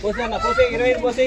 పోసే అన్న పోసే ఇరవై ఐదు పోసే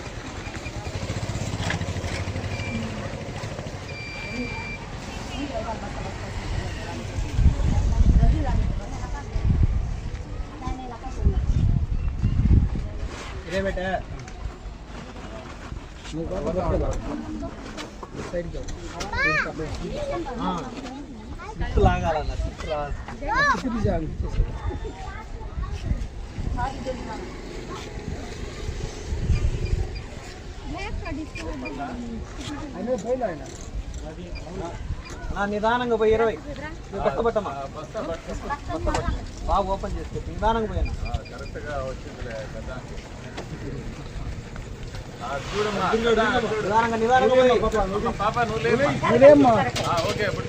బేటో ఇదే బేటా లాగాలన్న సిక్స్ లాగాలి నా నిదానంగా పోయి ఇరవై నువ్వు కష్టపట్టమ్మా బాగా ఓపెన్ చేసుకో నిదానంగా పోయాను నిదానంగా నిదానంగా పోయి పాప నువ్వు ఓకే ఇప్పుడు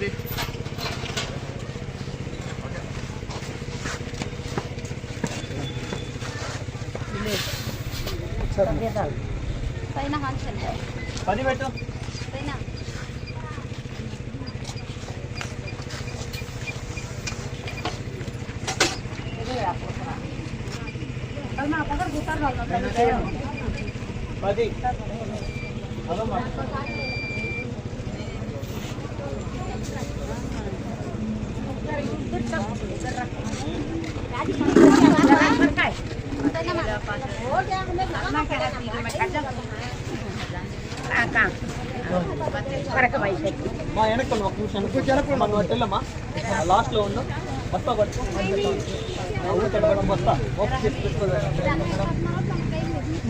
పది పెట్టు పైన పది అదమ్మా మా వెనక్కి ఒక నిమిషం. మనం వెళ్ళమ్మా. లాస్ట్లో ఉండు బస్తా పట్టుకో. ఊరికే బస్తా ఓపెన్ చేసి పెట్టుకోలేదు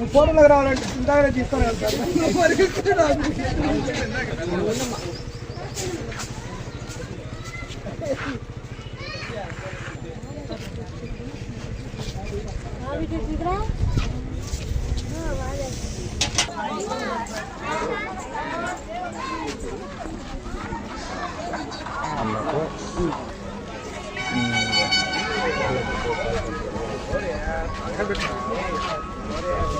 నువ్వు ఫోటోలకు రావాలంటే ఇంతగా తీసుకొని వెళ్తాను Abi de sidra.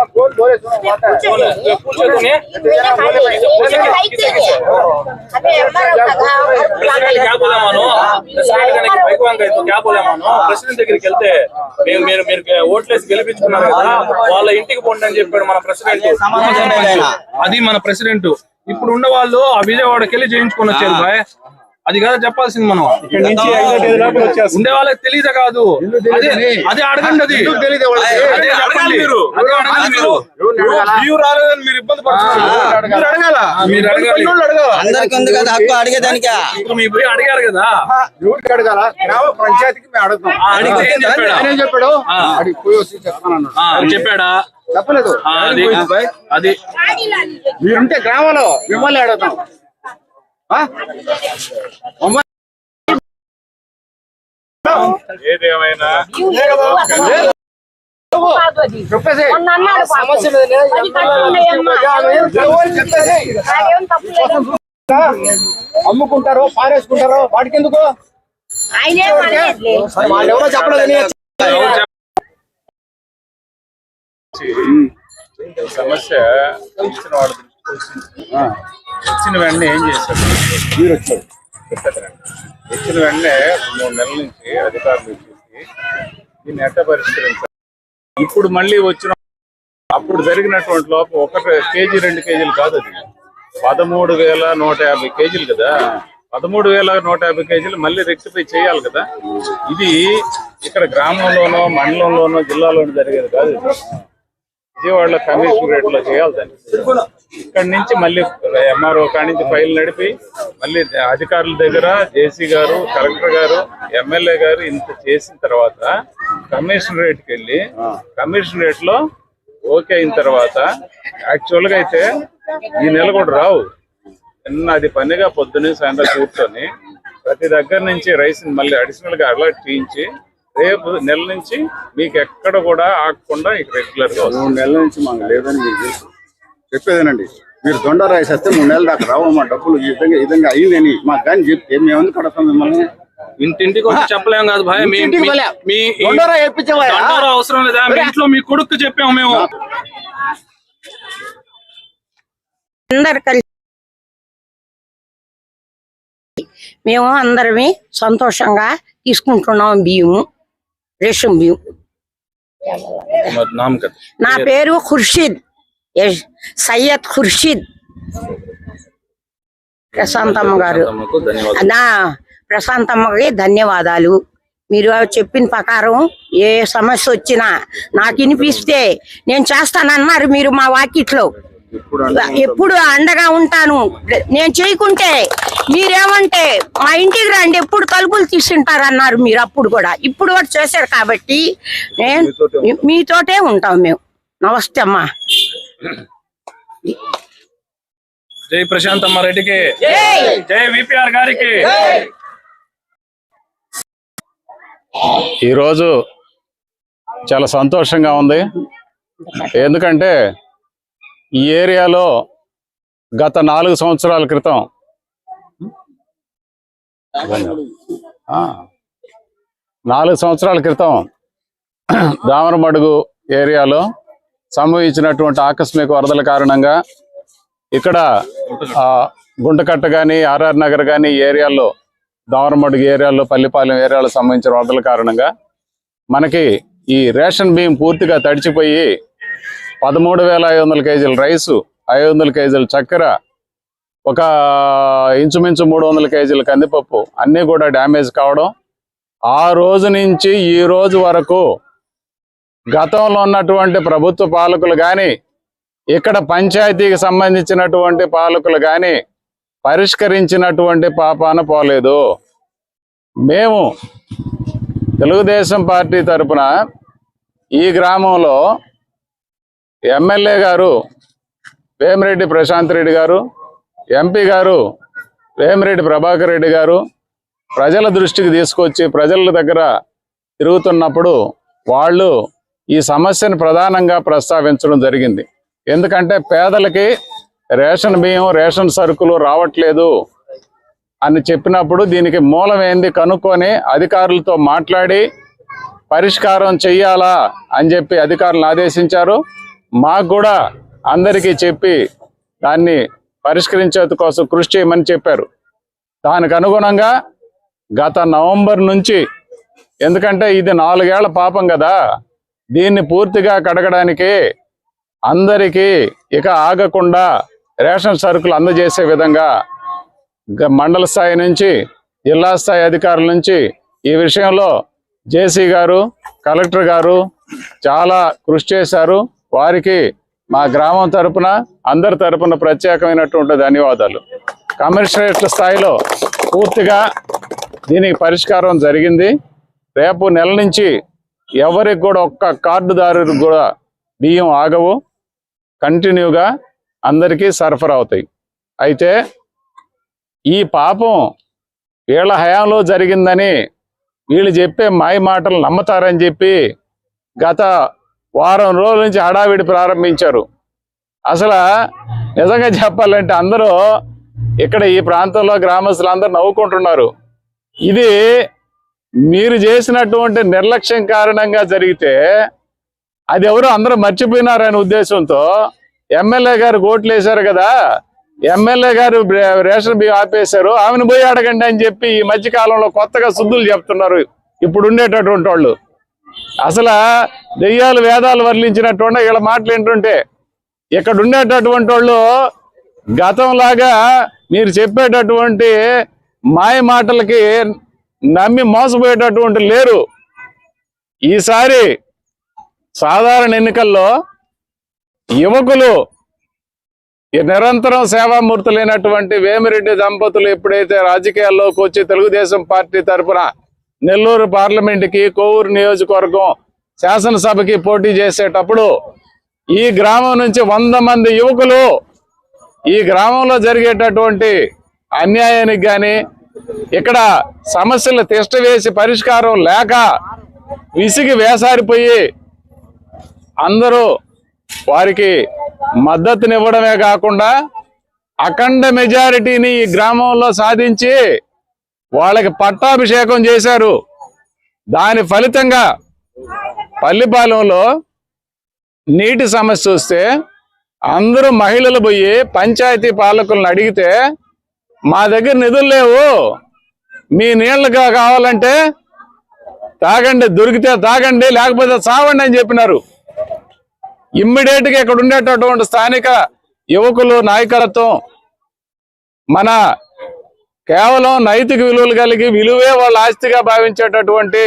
रही बोले पूछे तूने ప్రెసిడెంట్ क्या बोला मानो ప్రెసిడెంట్ గారికి బైక్ వంక तो क्या बोला मानो ప్రెసిడెంట్ దగ్గరికి వెళ్తే మీరు మీరు మీరు ఓట్లేసి గెలిపించుకున్నారు కదా వాళ్ళ ఇంటికి పోండి అని చెప్పాడు మన ప్రెసిడెంట్ అది మన ప్రెసిడెంట్ ఇప్పుడు ఉన్న వాళ్ళు ఆ విజయవాడకి వెళ్ళి చేయించుకొని వచ్చారు బాయ్ అది కదా చెప్పాల్సింది మనం. ఉండే వాళ్ళకి తెలియదు కాదు. అదే అదే అడగండి అది. మీరు. అదే అడగాలి మీరు. లీవ్ రాలేదని మీరు ఇబ్బంది పడుతున్నారు. మీరు అడగాల? మీరు అడగాలి. పనులు అడగాల? అందరికి ఉంది కదా హక్కు అడిగేదానికా ఇప్పుడు మీ పోయి అడిగారు కదా. ఎవరికి అడగాల? గ్రామ పంచాయతీకి మేము అడుగుతాం. చెప్పాడు? చెప్పలేదు. అది మీరుంటే గ్రామంలో మిమ్మల్ని అడుగుతాం. ఏదేమైనా? అమ్ముకుంటారో పారేసుకుంటారో వాటికి ఎందుకు వాళ్ళు ఎవరో చెప్పలేదని సమస్య వాళ్ళ వచ్చింది. వచ్చిన వెంటనే ఏం చేశారు? మీరు వచ్చారు. వచ్చిన వెంటనే మూడు నెలల నుంచి అధికారులు వచ్చేసి దీన్ని ఎట్ట పరిష్కరించారు. ఇప్పుడు మళ్ళీ వచ్చిన అప్పుడు జరిగినటువంటి లోపం ఒక కేజీ రెండు కేజీలు కాదు అది. పదమూడు వేల నూట యాభై కేజీలు కదా. పదమూడు వేల నూట యాభై కేజీలు మళ్ళీ రెక్టిఫై చేయాలి కదా. ఇది ఇక్కడ గ్రామంలోనో మండలంలోనో జిల్లాలోనో జరిగేది కాదు. విజయవాడలో కమిషన్ రేట్లో చేయాలి దాన్ని. ఇక్కడ నుంచి మళ్ళీ ఎంఆర్ఓ కాడి నుంచి ఫైల్ నడిపి మళ్ళీ అధికారుల దగ్గర జేసీ గారు కలెక్టర్ గారు ఎమ్మెల్యే గారు ఇంత చేసిన తర్వాత కమిషన్ రేట్కి వెళ్ళి కమిషన్ రేట్లో ఓకే అయిన తర్వాత యాక్చువల్గా అయితే ఈ నెల కూడా రావు. నిన్న అది పనిగా పొద్దున్నే సాయంత్రం కూర్చొని ప్రతి దగ్గర నుంచి రైస్ మళ్ళీ అడిషనల్గా అలర్ట్ చేయించి రేపు నెల నుంచి మీకు ఎక్కడ కూడా ఆగకుండా రెగ్యులర్గా వస్తుంది మూడు నెలల నుంచి మాకు లేదని మీకు తెలుసు. చెప్పేదేనండి మీరు దొండ రైస్ వస్తే మూడు నెలల దాకా రావు మా డబ్బులు ఈ విధంగా ఈ విధంగా అయ్యిందని మాకు కానీ చెప్తే మేము ఎందుకు కడతాం మిమ్మల్ని? ఇంటింటికి వచ్చి చెప్పలేం కాదు భయ మీ అవసరం లేదా? మీ ఇంట్లో మీ కొడుకు చెప్పాము మేము. అందరు కలిసి మేము అందరమే సంతోషంగా తీసుకుంటున్నాం బియ్యము. రేషన్ బియ్యం నా పేరు? ఖుర్షీద్. సయ్యద్ ఖుర్షీద్. ప్రశాంతమ్మ గారు. నా ప్రశాంతమ్మకి ధన్యవాదాలు. మీరు చెప్పిన ప్రకారం ఏ సమస్య వచ్చినా నాకు వినిపిస్తే నేను చేస్తానన్నారు మీరు మా వాకిట్లో. ఎప్పుడు అండగా ఉంటాను. నేను చేయకుంటే మీరేమంటే మా ఇంటికి రండి ఎప్పుడు తలుపులు తీసుంటారు అన్నారు మీరు అప్పుడు కూడా. ఇప్పుడు కూడా చేశారు కాబట్టి నేను మీ- మీతోటే ఉంటాం మేము. నమస్తే అమ్మా. జై ప్రశాంతమ్మ రెడ్డికి. జై. విపిఆర్ గారికి. ఈరోజు చాలా సంతోషంగా ఉంది. ఎందుకంటే ఈ ఏరియాలో గత నాలుగు సంవత్సరాల క్రితం ఆ, నాలుగు సంవత్సరాల క్రితం దామరమడుగు ఏరియాలో సంభవించినటువంటి ఆకస్మిక వరదల కారణంగా ఇక్కడ ఆ, గుంటకట్ట కానీ ఆర్ఆర్ నగర్ కానీ ఏరియాల్లో దామరమడుగు ఏరియాలో పల్లిపాలెం ఏరియాలో సంబంధించిన వరదల కారణంగా మనకి ఈ రేషన్ బియ్యం పూర్తిగా తడిచిపోయి పదమూడు వేల ఐదు వందల కేజీల రైసు ఐదు వందల కేజీల చక్కెర ఒక ఇంచుమించు మూడు వందల కేజీల కందిపప్పు అన్నీ కూడా డ్యామేజ్ కావడం ఆ రోజు నుంచి ఈ రోజు వరకు గతంలో ఉన్నటువంటి ప్రభుత్వ పాలకులు కానీ ఇక్కడ పంచాయతీకి సంబంధించినటువంటి పాలకులు కానీ పరిష్కరించినటువంటి పాపాన పోలేదు. మేము తెలుగుదేశం పార్టీ తరపున ఈ గ్రామంలో ఎమ్మెల్యే గారు వేమిరెడ్డి ప్రశాంత్ రెడ్డి గారు ఎంపీ గారు వేమిరెడ్డి ప్రభాకర్ రెడ్డి గారు ప్రజల దృష్టికి తీసుకొచ్చి ప్రజల దగ్గర తిరుగుతున్నప్పుడు వాళ్ళు ఈ సమస్యను ప్రధానంగా ప్రస్తావించడం జరిగింది. ఎందుకంటే పేదలకి రేషన్ బియ్యం రేషన్ సరుకులు రావట్లేదు అని చెప్పినప్పుడు దీనికి మూలమైంది కనుక్కొని అధికారులతో మాట్లాడి పరిష్కారం చెయ్యాలా అని చెప్పి అధికారులను ఆదేశించారు. మాకు కూడా అందరికీ చెప్పి దాన్ని పరిష్కరించేందు కోసం కృషి చేయమని చెప్పారు. దానికి అనుగుణంగా గత నవంబర్ నుంచి ఎందుకంటే ఇది నాలుగేళ్ళ పాపం కదా దీన్ని పూర్తిగా కడగడానికి అందరికీ ఇక ఆగకుండా రేషన్ సరుకులు అందజేసే విధంగా మండల స్థాయి నుంచి జిల్లా స్థాయి అధికారుల నుంచి ఈ విషయంలో జేసీ గారు కలెక్టర్ గారు చాలా కృషి చేశారు. వారికి మా గ్రామం తరపున అందరి తరపున ప్రత్యేకమైనటువంటి ధన్యవాదాలు. కమిషనరేట్ల స్థాయిలో పూర్తిగా దీనికి పరిష్కారం జరిగింది. రేపు నెల నుంచి ఎవరికి కూడా ఒక్క కార్డుదారులకు కూడా బియ్యం ఆగవు. కంటిన్యూగా అందరికీ సరఫరా అవుతాయి. అయితే ఈ పాపం వీళ్ళ హయాంలో జరిగిందని వీళ్ళు చెప్పే మాయ మాటలు నమ్ముతారని చెప్పి గత వారం రోజుల నుంచి హడావిడి ప్రారంభించారు. అసలు నిజంగా చెప్పాలంటే అందరూ ఇక్కడ ఈ ప్రాంతంలో గ్రామస్తులు అందరూ నవ్వుకుంటున్నారు. ఇది మీరు చేసినటువంటి నిర్లక్ష్యం కారణంగా జరిగితే అది ఎవరు అందరూ మర్చిపోయినారనే ఉద్దేశంతో ఎమ్మెల్యే గారు ఓట్లు వేశారు కదా. ఎమ్మెల్యే గారు రేషన్ బియ్యం ఆపేశారు. ఆమెను పోయి అడగండి అని చెప్పి ఈ మధ్య కాలంలో కొత్తగా శుద్ధులు చెప్తున్నారు. ఇప్పుడు ఉండేటటువంటి వాళ్ళు. అసలు దెయ్యాలు వేదాలు వర్ణించినటువంటి వీళ్ళ మాటలు ఏంటంటే ఇక్కడ ఉండేటటువంటి వాళ్ళు గతంలాగా మీరు చెప్పేటటువంటి మాయ మాటలకి నమ్మి మోసపోయేటటువంటి లేరు. ఈసారి సాధారణ ఎన్నికల్లో యువకులు నిరంతరం సేవామూర్తులైనటువంటి వేమిరెడ్డి దంపతులు ఎప్పుడైతే రాజకీయాల్లోకి వచ్చి తెలుగుదేశం పార్టీ తరపున నెల్లూరు పార్లమెంటుకి కోవూరు నియోజకవర్గం శాసనసభకి పోటీ చేసేటప్పుడు ఈ గ్రామం నుంచి వంద మంది యువకులు ఈ గ్రామంలో జరిగేటటువంటి అన్యాయానికి కానీ ఇక్కడ సమస్యలు తిష్ట వేసి పరిష్కారం లేక విసిగి వేసారిపోయి అందరూ వారికి మద్దతునివ్వడమే కాకుండా అఖండ మెజారిటీని ఈ గ్రామంలో సాధించి వాళ్ళకి పట్టాభిషేకం చేశారు. దాని ఫలితంగా పల్లిపాలెంలో నీటి సమస్య వస్తే అందరూ మహిళలు పోయి పంచాయతీ పాలకులను అడిగితే మా దగ్గర నిధులు లేవు. మీ నీళ్ళగా కావాలంటే తాగండి. దొరికితే తాగండి. లేకపోతే చావండి అని చెప్పినారు. ఇమ్మీడియట్గా ఇక్కడ ఉండేటటువంటి స్థానిక యువకులు నాయకత్వం మన కేవలం నైతిక విలువలు కలిగి విలువే వాళ్ళ ఆస్తిగా భావించేటటువంటి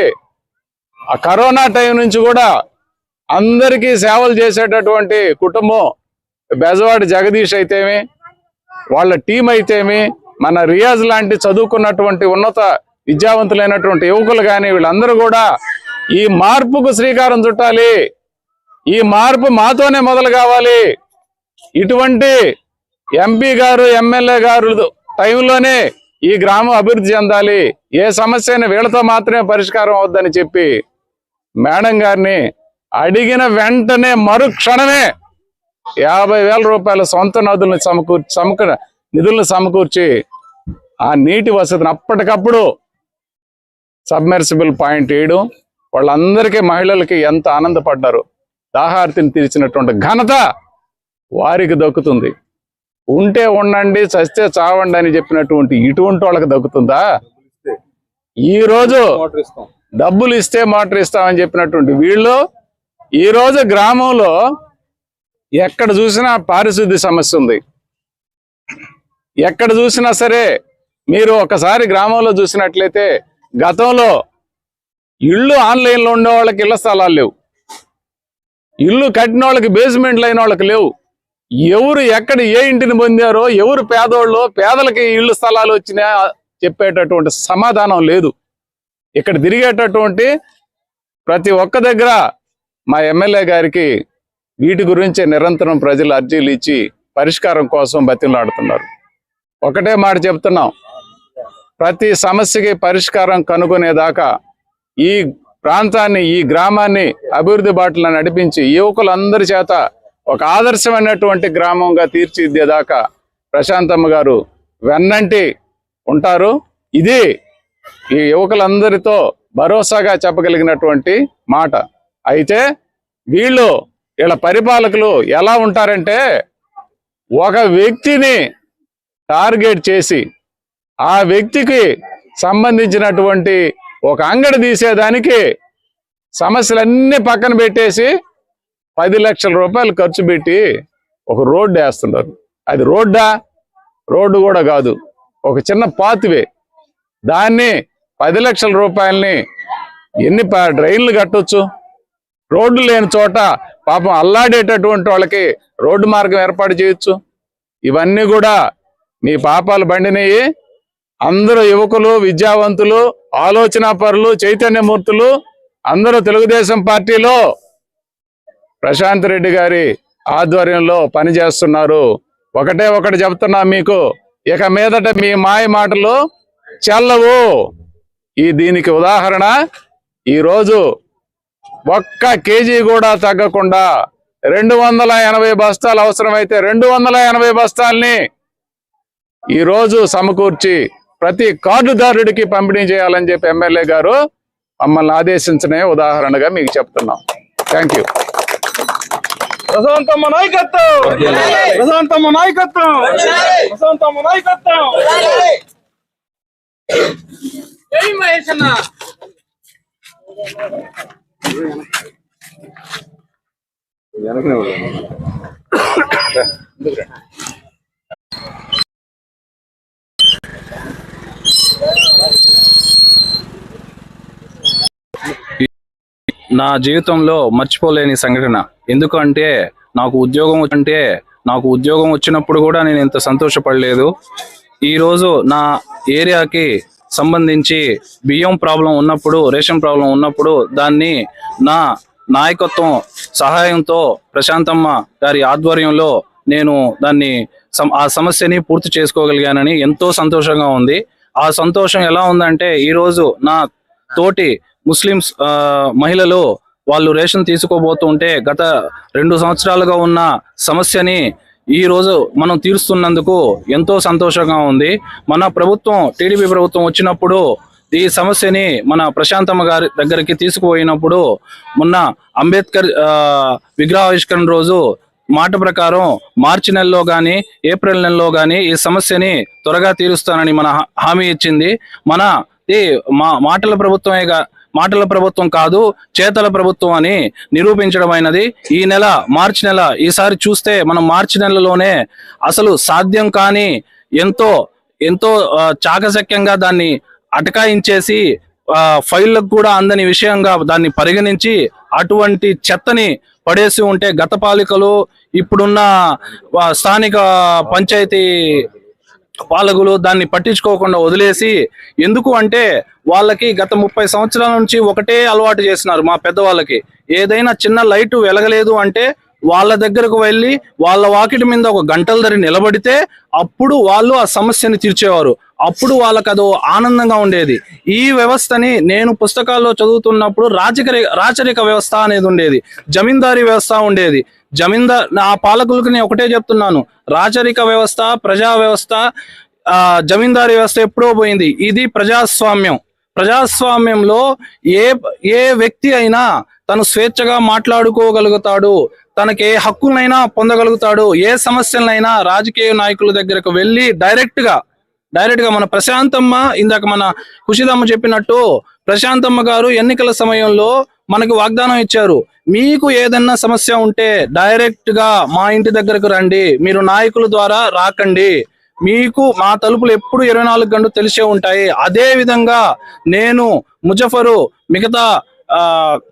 ఆ కరోనా టైం నుంచి కూడా అందరికీ సేవలు చేసేటటువంటి కుటుంబం బెజవాడి జగదీష్ అయితేమి వాళ్ళ టీం అయితేమి మన రియాజ్ లాంటి చదువుకున్నటువంటి ఉన్నత విద్యావంతులైనటువంటి యువకులు కానీ వీళ్ళందరూ కూడా ఈ మార్పుకు శ్రీకారం చుట్టాలి. ఈ మార్పు మాతోనే మొదలు కావాలి. ఇటువంటి ఎంపీ గారు ఎమ్మెల్యే గారు టైంలోనే ఈ గ్రామం అభివృద్ధి చెందాలి. ఏ సమస్యని వీళ్ళతో మాత్రమే పరిష్కారం అవుద్దని చెప్పి మేడం గారిని అడిగిన వెంటనే మరుక్షణమే యాభై వేల రూపాయల సొంత నదులను సమకూర్చి సమక నిధులను సమకూర్చి ఆ నీటి వసతిని అప్పటికప్పుడు సబ్మెర్సిబుల్ పాయింట్ వేయడం వాళ్ళందరికీ మహిళలకి ఎంత ఆనందపడ్డారు. దాహార్తిని తీర్చినటువంటి ఘనత వారికి దక్కుతుంది. ఉంటే ఉండండి చస్తే చావండి అని చెప్పినటువంటి ఇటువంటి వాళ్ళకి దక్కుతుందా? ఈ రోజు డబ్బులు ఇస్తే మోటార్ ఇస్తామని చెప్పినటువంటి వీళ్ళు ఈ రోజు గ్రామంలో ఎక్కడ చూసినా పారిశుద్ధ్య సమస్య ఉంది. ఎక్కడ చూసినా సరే మీరు ఒకసారి గ్రామంలో చూసినట్లయితే గతంలో ఇళ్ళు ఆన్లైన్లో ఉండే వాళ్ళకి ఇళ్ళ స్థలాలు లేవు. ఇల్లు కట్టిన వాళ్ళకి బేస్మెంట్లు అయిన వాళ్ళకి లేవు. ఎవరు ఎక్కడ ఏ ఇంటిని పొందారో ఎవరు పేదోళ్ళు పేదలకి ఇళ్ళు స్థలాలు వచ్చినా చెప్పేటటువంటి సమాధానం లేదు. ఇక్కడ తిరిగేటటువంటి ప్రతి ఒక్క దగ్గర మా ఎమ్మెల్యే గారికి వీటి గురించి నిరంతరం ప్రజలు అర్జీలు ఇచ్చి పరిష్కారం కోసం బతిలాడుతున్నారు ఒకటే మాట చెప్తున్నాం. ప్రతి సమస్యకి పరిష్కారం కనుగొనేదాకా ఈ ప్రాంతాన్ని ఈ గ్రామాన్ని అభివృద్ధి బాటలను నడిపించి యువకులందరి చేత ఒక ఆదర్శమైనటువంటి గ్రామంగా తీర్చిదిద్దేదాకా ప్రశాంతమ్మ గారు వెన్నంటి ఉంటారు. ఇది ఈ యువకులందరితో భరోసాగా చెప్పగలిగినటువంటి మాట. అయితే వీళ్ళు వీళ్ళ పరిపాలకులు ఎలా ఉంటారంటే ఒక వ్యక్తిని టార్గెట్ చేసి ఆ వ్యక్తికి సంబంధించినటువంటి ఒక అంగడి తీసేదానికి సమస్యలన్నీ పక్కన పెట్టేసి పది లక్షల రూపాయలు ఖర్చు పెట్టి ఒక రోడ్డు వేస్తున్నారు. అది రోడ్డా? రోడ్డు కూడా కాదు. ఒక చిన్న పాత్వే. దాన్ని పది లక్షల రూపాయలని ఎన్ని డ్రైన్లు కట్టొచ్చు? రోడ్డు లేని చోట పాపం అల్లాడేటటువంటి వాళ్ళకి రోడ్డు మార్గం ఏర్పాటు చేయొచ్చు? ఇవన్నీ కూడా మీ పాపాలు బండినయి. అందరూ యువకులు విద్యావంతులు ఆలోచన పరులు చైతన్యమూర్తులు అందరూ తెలుగుదేశం పార్టీలో ప్రశాంత్ రెడ్డి గారి ఆధ్వర్యంలో పనిచేస్తున్నారు. ఒకటే ఒకటి చెప్తున్నా మీకు ఇక మీదట మీ మాయ మాటలు చెల్లవు. ఈ దీనికి ఉదాహరణ ఈ రోజు ఒక్క కేజీ కూడా తగ్గకుండా రెండు వందల ఎనభై బస్తాలు అవసరమైతే రెండు వందల ఎనభై బస్తాల్ని ఈ రోజు సమకూర్చి ప్రతి కార్డుదారుడికి పంపిణీ చేయాలని చెప్పి ఎమ్మెల్యే గారు మమ్మల్ని ఆదేశించనే ఉదాహరణగా మీకు చెప్తున్నాం. Thank you. ప్రశాంతమ్మ నాయకత్వం ప్రశాంతమ్మ నాయకత్వం ప్రశాంతమ్మ నాయకత్వం జై మహేష్ అన్న నా జీవితంలో మర్చిపోలేని సంఘటన. ఎందుకంటే నాకు ఉద్యోగం అంటే నాకు ఉద్యోగం వచ్చినప్పుడు కూడా నేను ఇంత సంతోషపడలేదు. ఈరోజు నా ఏరియాకి సంబంధించి బియ్యం ప్రాబ్లం ఉన్నప్పుడు రేషన్ ప్రాబ్లం ఉన్నప్పుడు దాన్ని నా నాయకత్వం సహాయంతో ప్రశాంతమ్మ గారి ఆధ్వర్యంలో నేను దాన్ని ఆ సమస్యని పూర్తి చేసుకోగలిగానని ఎంతో సంతోషంగా ఉంది. ఆ సంతోషం ఎలా ఉందంటే ఈరోజు నా తోటి ముస్లిమ్స్ ఆ, మహిళలు వాళ్ళు రేషన్ తీసుకోబోతుంటే గత రెండు సంవత్సరాలుగా ఉన్న సమస్యని ఈ రోజు మనం తీరుస్తున్నందుకు ఎంతో సంతోషంగా ఉంది. మన ప్రభుత్వం టీడీపీ ప్రభుత్వం వచ్చినప్పుడు ఈ సమస్యని మన ప్రశాంతమ్మ గారి దగ్గరికి తీసుకుపోయినప్పుడు మొన్న అంబేద్కర్ ఆ, విగ్రహావిష్కరణ రోజు మాట ప్రకారం మార్చి నెలలో కానీ ఏప్రిల్ నెలలో కానీ ఈ సమస్యని త్వరగా తీరుస్తానని మన హామీ ఇచ్చింది. మన ఈ మా మాటల ప్రభుత్వమేగా మాటల ప్రభుత్వం కాదు చేతల ప్రభుత్వం అని నిరూపించడమైనది ఈ నెల మార్చి నెల ఈసారి చూస్తే మనం మార్చి నెలలోనే అసలు సాధ్యం కాని ఎంతో ఎంతో చాకచక్యంగా దాన్ని అటకాయించేసి ఫైళ్ళకు కూడా అందని విషయంగా దాన్ని పరిగణించి అటువంటి చెత్తని పడేసి ఉంటే గత పాలికలు ఇప్పుడున్న స్థానిక పంచాయతీ పాలకులు దాన్ని పట్టించుకోకుండా వదిలేసి ఎందుకు అంటే వాళ్ళకి గత ముప్పై సంవత్సరాల నుంచి ఒకటే అలవాటు చేసినారు మా పెద్దవాళ్ళకి. ఏదైనా చిన్న లైట్ వెలగలేదు అంటే వాళ్ళ దగ్గరకు వెళ్ళి వాళ్ళ వాకిటి మీద ఒక గంటల ధర నిలబడితే అప్పుడు వాళ్ళు ఆ సమస్యని తీర్చేవారు. అప్పుడు వాళ్ళకి అదో ఆనందంగా ఉండేది. ఈ వ్యవస్థని నేను పుస్తకాల్లో చదువుతున్నప్పుడు రాజకీయ రాచరిక వ్యవస్థ అనేది ఉండేది. జమీందారీ వ్యవస్థ ఉండేది. జమీందార్ నా పాలకులకు నేను ఒకటే చెప్తున్నాను. రాచరిక వ్యవస్థ ప్రజా వ్యవస్థ జమీందారీ వ్యవస్థ ఎప్పుడో పోయింది. ఇది ప్రజాస్వామ్యం. ప్రజాస్వామ్యంలో ఏ ఏ వ్యక్తి అయినా తను స్వేచ్ఛగా మాట్లాడుకోగలుగుతాడు. తనకి ఏ హక్కులైనా పొందగలుగుతాడు. ఏ సమస్యలైనా రాజకీయ నాయకుల దగ్గరకు వెళ్ళి డైరెక్ట్గా డైరెక్ట్గా మన ప్రశాంతమ్మ ఇందాక మన ఖుషిదమ్మ చెప్పినట్టు ప్రశాంతమ్మ గారు ఎన్నికల సమయంలో మనకు వాగ్దానం ఇచ్చారు. మీకు ఏదన్నా సమస్య ఉంటే డైరెక్ట్గా మా ఇంటి దగ్గరకు రండి. మీరు నాయకుల ద్వారా రాకండి. మీకు మా తలుపులు ఎప్పుడు ఇరవై నాలుగు గంటలు తెలిసే ఉంటాయి. అదే విధంగా నేను ముజఫరు మిగతా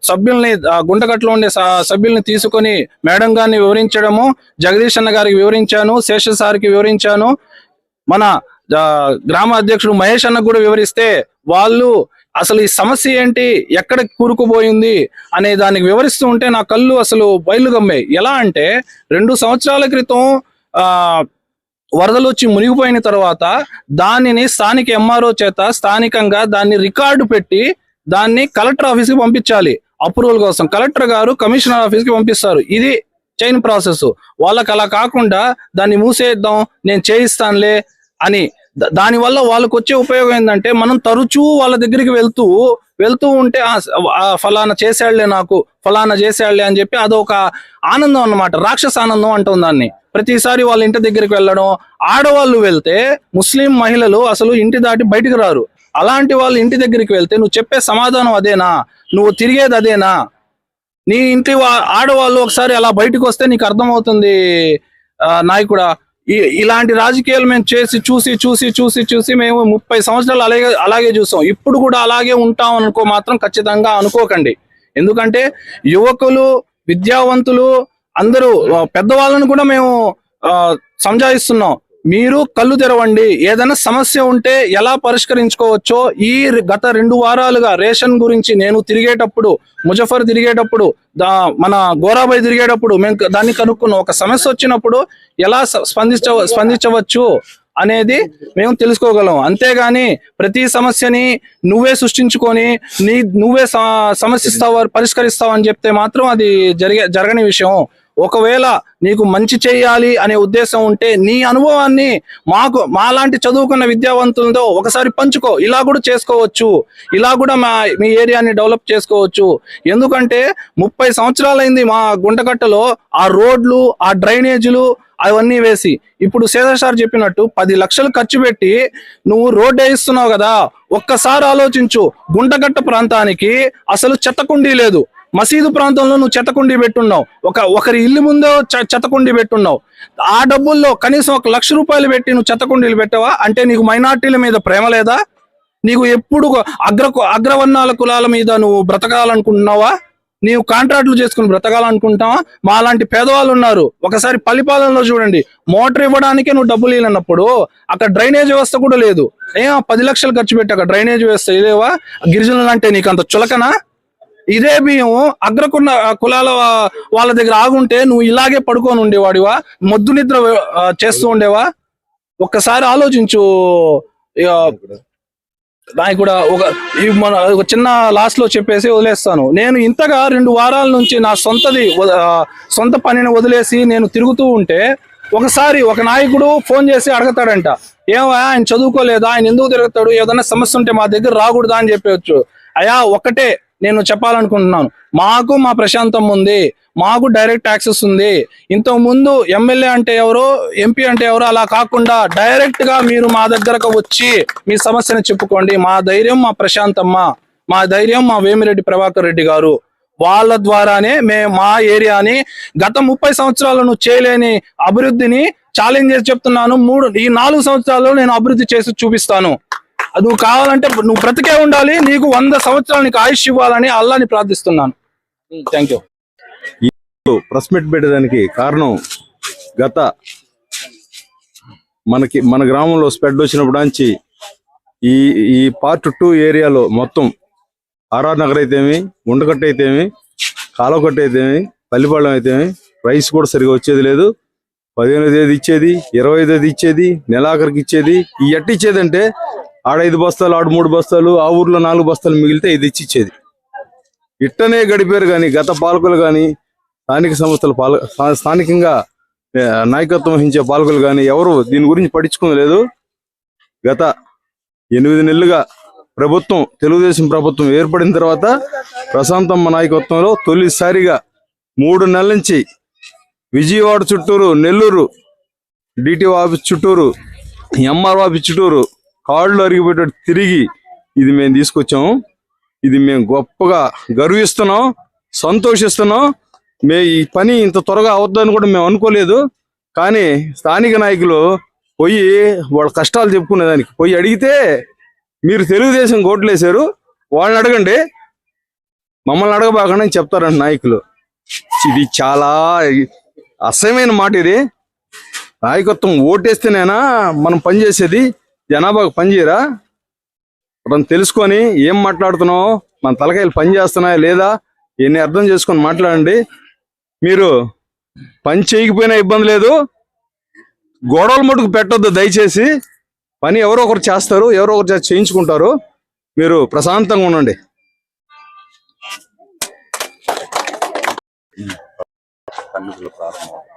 సభ్యుల్ని గుండగట్లో ఉండే స- సభ్యుల్ని తీసుకొని మేడం గారిని వివరించడము జగదీష్ అన్న గారికి వివరించాను శేష సార్కి వివరించాను. మన గ్రామ అధ్యక్షుడు మహేష్ అన్న కూడా వివరిస్తే వాళ్ళు అసలు ఈ సమస్య ఏంటి ఎక్కడ కూరుకుపోయింది అనే దానికి వివరిస్తూ ఉంటే నా కళ్ళు అసలు బయలుగమ్మాయి ఎలా అంటే రెండు సంవత్సరాల క్రితం ఆ వరదలు వచ్చి మునిగిపోయిన తర్వాత దానిని స్థానిక ఎంఆర్ఓ చేత స్థానికంగా దాన్ని రికార్డు పెట్టి దాన్ని కలెక్టర్ ఆఫీస్కి పంపించాలి. అప్రూవల్ కోసం కలెక్టర్ గారు కమిషనర్ ఆఫీస్కి పంపిస్తారు. ఇది చైన్ ప్రాసెస్. వాళ్ళకి అలా కాకుండా దాన్ని మూసేద్దాం నేను చేయిస్తానులే అని దానివల్ల వాళ్ళకు వచ్చే ఉపయోగం ఏంటంటే మనం తరచూ వాళ్ళ దగ్గరికి వెళ్తూ వెళ్తూ ఉంటే "ఆ, ఫలానా చేసాడులే నాకు ఫలానా చేసాడులే అని చెప్పి అదొక ఆనందం అన్నమాట. రాక్షస ఆనందం అంటుంది దాన్ని. ప్రతిసారి వాళ్ళ ఇంటి దగ్గరికి వెళ్ళడం ఆడవాళ్ళు వెళ్తే ముస్లిం మహిళలు అసలు ఇంటి దాటి బయటికి రారు. అలాంటి వాళ్ళు ఇంటి దగ్గరికి వెళ్తే నువ్వు చెప్పే సమాధానం అదేనా? నువ్వు తిరిగేది అదేనా? నీ ఇంటి వా- ఆడవాళ్ళు ఒకసారి అలా బయటకు వస్తే నీకు అర్థమవుతుంది నాయకుడా? ఇలాంటి రాజకీయాలు మేము చేసి చూసి చూసి చూసి చూసి మేము ముప్పై సంవత్సరాలు అలాగే అలాగే చూసాం. ఇప్పుడు కూడా అలాగే ఉంటాం అనుకో మాత్రం ఖచ్చితంగా అనుకోకండి. ఎందుకంటే యువకులు విద్యావంతులు అందరూ పెద్దవాళ్ళను కూడా మేము సంజాయిస్తున్నాం. మీరు కళ్ళు తెరవండి. ఏదైనా సమస్య ఉంటే ఎలా పరిష్కరించుకోవచ్చో ఈ గత రెండు వారాలుగా రేషన్ గురించి నేను తిరిగేటప్పుడు ముజఫర్ తిరిగేటప్పుడు దా మన గోరాబాయ్ తిరిగేటప్పుడు మేము దాన్ని కనుక్కున్నాం. ఒక సమస్య వచ్చినప్పుడు ఎలా స్పందించ స్పందించవచ్చు అనేది మేము తెలుసుకోగలం. అంతేగాని ప్రతి సమస్యని నువ్వే సృష్టించుకొని నీ నువ్వే సమస్యస్తావు పరిష్కరిస్తావు అని చెప్తే మాత్రం అది జరిగే జరగని విషయం. ఒకవేళ నీకు మంచి చేయాలి అనే ఉద్దేశం ఉంటే నీ అనుభవాన్ని మాకు మాలాంటి చదువుకున్న విద్యావంతులతో ఒకసారి పంచుకో. ఇలా కూడా చేసుకోవచ్చు. ఇలా కూడా మా మీ ఏరియాని డెవలప్ చేసుకోవచ్చు. ఎందుకంటే ముప్పై సంవత్సరాలైంది మా గుంటకట్టలో ఆ రోడ్లు ఆ డ్రైనేజీలు అవన్నీ వేసి. ఇప్పుడు సేదా సార్ చెప్పినట్టు పది లక్షలు ఖర్చు పెట్టి నువ్వు రోడ్ వేయిస్తున్నావు కదా ఒక్కసారి ఆలోచించు. గుంటగట్ట ప్రాంతానికి అసలు చెత్తకుండీ లేదు. మసీదు ప్రాంతంలో నువ్వు చెత్తకుండి పెట్టున్నావు. ఒక ఒకరి ఇల్లు ముందో చె- పెట్టున్నావు. ఆ డబ్బుల్లో కనీసం ఒక లక్ష రూపాయలు పెట్టి నువ్వు చెత్తకుండీలు పెట్టావా? అంటే నీకు మైనార్టీల మీద ప్రేమ లేదా? నీకు ఎప్పుడు అగ్ర అగ్రవర్ణాల కులాల మీద నువ్వు బ్రతకాలనుకుంటున్నావా? నీవు కాంట్రాక్టులు చేసుకుని బ్రతకాలనుకుంటావా మా లాంటి పేదవాళ్ళు ఉన్నారు. ఒకసారి పల్లిపాలెంలో చూడండి. మోటార్ ఇవ్వడానికే నువ్వు డబ్బులు లేనప్పుడు అక్కడ డ్రైనేజ్ వ్యవస్థ కూడా లేదు. ఏ పది లక్షలు ఖర్చు పెట్టి అక్కడ డ్రైనేజ్ వ్యవస్థ ఇదేవా? గిరిజనులు అంటే నీకు అంత చులకనా? ఇదే బియ్యం అగ్రకున్న కులాల వాళ్ళ దగ్గర ఆగుంటే నువ్వు ఇలాగే పడుకొని ఉండేవాడివా? మొద్దు నిద్ర చేస్తూ ఉండేవా? ఒక్కసారి ఆలోచించు. దానికి కూడా ఒక ఈ మన ఒక చిన్న లాస్ట్లో చెప్పేసి వదిలేస్తాను. నేను ఇంతగా రెండు వారాల నుంచి నా సొంతది సొంత పనిని వదిలేసి నేను తిరుగుతూ ఉంటే ఒకసారి ఒక నాయకుడు ఫోన్ చేసి అడగతాడంట. ఏమో ఆయన చదువుకోలేదా? ఆయన ఎందుకు తిరుగుతాడు? ఏదైనా సమస్య ఉంటే మా దగ్గర రాకూడదా అని చెప్పవచ్చు అయా ఒక్కటే నేను చెప్పాలనుకుంటున్నాను. మాకు మా ప్రశాంతం ఉంది. మాకు డైరెక్ట్ యాక్సెస్ ఉంది. ఇంతకు ముందు ఎమ్మెల్యే అంటే ఎవరో ఎంపీ అంటే ఎవరో అలా కాకుండా డైరెక్ట్గా మీరు మా దగ్గరకు వచ్చి మీ సమస్యను చెప్పుకోండి. మా ధైర్యం మా ప్రశాంతమ్మ మా ధైర్యం మా వేమిరెడ్డి ప్రభాకర్ రెడ్డి గారు. వాళ్ళ ద్వారానే మేము మా ఏరియాని గత ముప్పై సంవత్సరాలను చేయలేని అభివృద్ధిని ఛాలెంజ్ చేసి చెప్తున్నాను. మూడు ఈ నాలుగు సంవత్సరాల్లో నేను అభివృద్ధి చేసి చూపిస్తాను. నువ్వు కావాలంటే నువ్వు బ్రతికే ఉండాలి నీకు వంద సంవత్సరాలు నీకు ఆయుష్ ఇవ్వాలని అల్లాని ప్రార్థిస్తున్నాను. థ్యాంక్ యూ ప్రెస్ మీట్ పెట్టేదానికి కారణం గత మనకి మన గ్రామంలో స్ప్రెడ్ వచ్చినప్పుడు నుంచి ఈ ఈ పార్ట్ టూ ఏరియాలో మొత్తం ఆర్ఆర్ నగర్ అయితేమి గుండకట్ట అయితేమి కాలవకట్ట అయితేమి పల్లిపాళెం అయితేమి రైస్ కూడా సరిగా వచ్చేది లేదు. పదిహేనో తేదీ ఇచ్చేది ఇరవై తేదీ ఇచ్చేది నెలాఖరికి ఇచ్చేది. ఈ ఎట్టిచ్చేది అంటే ఆడ ఐదు బస్తాలు ఆడు మూడు బస్తాలు ఆ ఊర్లో నాలుగు బస్తాలు మిగిలితే ఇది ఇచ్చిచ్చేది. ఇట్టనే గడిపారు కానీ గత పాలకులు కానీ స్థానిక సంస్థలు పాల స్థానికంగా నాయకత్వం వహించే పాలకులు కానీ ఎవరు దీని గురించి పట్టించుకోలేదు గత ఎనిమిది నెలలుగా ప్రభుత్వం తెలుగుదేశం ప్రభుత్వం ఏర్పడిన తర్వాత ప్రశాంతమ్మ నాయకత్వంలో తొలిసారిగా మూడు నెలల నుంచి విజయవాడ చుట్టూరు నెల్లూరు డిటిఓ ఆఫీస్ చుట్టూరు ఎంఆర్ ఆఫీస్ చుట్టూరు కాళ్ళు అరిగిపోయేటట్టు తిరిగి ఇది మేము తీసుకొచ్చాము. ఇది మేము గొప్పగా గర్విస్తున్నాం సంతోషిస్తున్నాం. మే ఈ పని ఇంత త్వరగా అవుద్దని కూడా మేము అనుకోలేదు. కానీ స్థానిక నాయకులు పోయి వాళ్ళ కష్టాలు చెప్పుకునేదానికి పోయి అడిగితే మీరు తెలుగుదేశం కోట్లేశారు వాళ్ళని అడగండి. మమ్మల్ని అడగబాకండి అని నాయకులు. ఇది చాలా అసహ్యమైన మాట ఇది. నాయకత్వం ఓటేస్తేనేనా మనం పనిచేసేది? జనాభాకు పనిచేయరా మనం తెలుసుకొని ఏం మాట్లాడుతున్నావు? మన తలకాయలు పని చేస్తున్నాయా లేదా? ఇవన్నీ అర్థం చేసుకొని మాట్లాడండి. మీరు పని చేయకపోయినా ఇబ్బంది లేదు. గొడవల మటుకు పెట్టొద్దు దయచేసి. పని ఎవరో ఒకరు చేస్తారు ఎవరో ఒకరు చేయించుకుంటారు. మీరు ప్రశాంతంగా ఉండండి. ప్రారంభం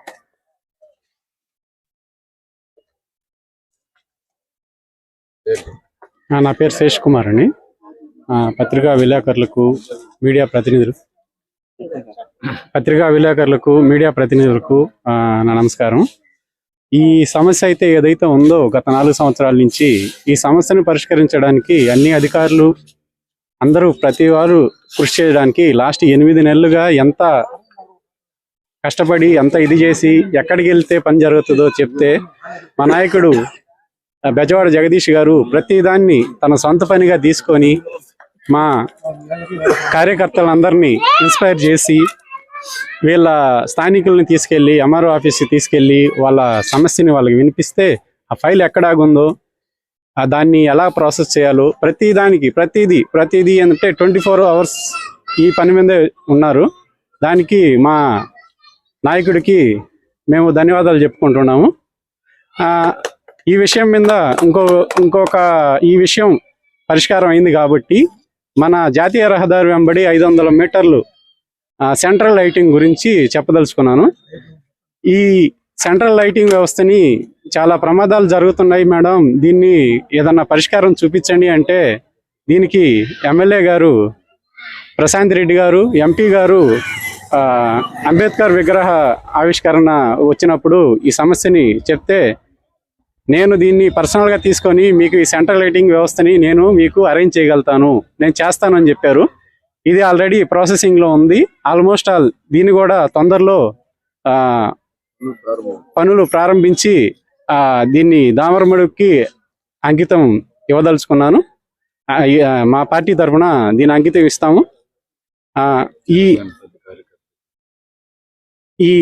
నా పేరు శేష్ కుమార్ అండి. ఆ, పత్రికా విలేకరులకు మీడియా ప్రతినిధులు. పత్రికా విలేకరులకు మీడియా ప్రతినిధులకు నా నమస్కారం. ఈ సమస్య అయితే ఏదైతే ఉందో గత నాలుగు సంవత్సరాల నుంచి ఈ సమస్యను పరిష్కరించడానికి అన్ని అధికారులు అందరూ ప్రతి వారు కృషి చేయడానికి లాస్ట్ ఎనిమిది నెలలుగా ఎంత కష్టపడి ఎంత ఇది చేసి ఎక్కడికి వెళ్తే పని జరుగుతుందో చెప్తే మా నాయకుడు బెజవాడ జగదీష్ గారు ప్రతి దాన్ని తన సొంత పనిగా తీసుకొని మా కార్యకర్తలందరినీ ఇన్స్పైర్ చేసి వీళ్ళ స్థానికుల్ని తీసుకెళ్ళి ఎంఆర్ఓ ఆఫీస్కి తీసుకెళ్ళి వాళ్ళ సమస్యని వాళ్ళకి వినిపిస్తే ఆ ఫైల్ ఎక్కడాగుందో దాన్ని ఎలా ప్రాసెస్ చేయాలో ప్రతి దానికి ప్రతిదీ ప్రతిదీ అంటే ట్వంటీ ఫోర్ అవర్స్ ఈ పని మీదే ఉన్నారు. దానికి మా నాయకుడికి మేము ధన్యవాదాలు చెప్పుకుంటున్నాము. ఆ, ఈ విషయం మీద ఇంకో ఇంకొక ఈ విషయం పరిష్కారం అయింది కాబట్టి మన జాతీయ రహదారి వెంబడి ఐదు వందల మీటర్లు సెంట్రల్ లైటింగ్ గురించి చెప్పదలుచుకున్నాను. ఈ సెంట్రల్ లైటింగ్ వ్యవస్థని చాలా ప్రమాదాలు జరుగుతున్నాయి మేడం. దీన్ని ఏదన్నా పరిష్కారం చూపించండి అంటే దీనికి ఎమ్మెల్యే గారు ప్రశాంత్ రెడ్డి గారు ఎంపీ గారు ఆ, అంబేద్కర్ విగ్రహ ఆవిష్కరణ వచ్చినప్పుడు ఈ సమస్యని చెప్తే నేను దీన్ని పర్సనల్గా తీసుకొని మీకు ఈ సెంటర్ లైటింగ్ వ్యవస్థని నేను మీకు అరేంజ్ చేయగలుగుతాను. నేను చేస్తానని చెప్పారు. ఇది ఆల్రెడీ ప్రాసెసింగ్లో ఉంది. ఆల్మోస్ట్ ఆల్ దీన్ని కూడా తొందరలో ఆ, పనులు ప్రారంభించి దీన్ని దామరముడికి అంకితం ఇవ్వదలుచుకున్నాను. మా పార్టీ తరఫున దీని అంకితం ఇస్తాము. ఈ ఈ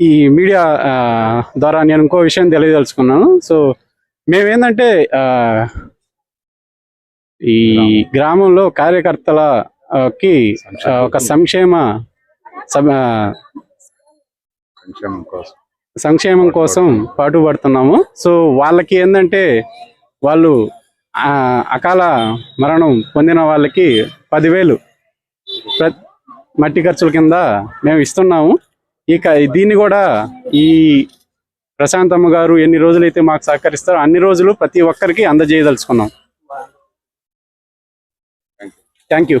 ఈ మీడియా ద్వారా నేను ఇంకో విషయం తెలియదలుచుకున్నాను. సో మేమేంటంటే ఆ, ఈ గ్రామంలో కార్యకర్తలకి ఒక సంక్షేమ కోసం. సంక్షేమం కోసం పాటుపడుతున్నాము. సో వాళ్ళకి ఏంటంటే వాళ్ళు అకాల మరణం పొందిన వాళ్ళకి పదివేలు మట్టి ఖర్చుల కింద మేము ఇస్తున్నాము ఇక దీన్ని కూడా ఈ ప్రశాంతమ్మ గారు ఎన్ని రోజులైతే మాకు సహకరిస్తారో అన్ని రోజులు ప్రతి ఒక్కరికి అందజేయదలుచుకున్నాం. Thank you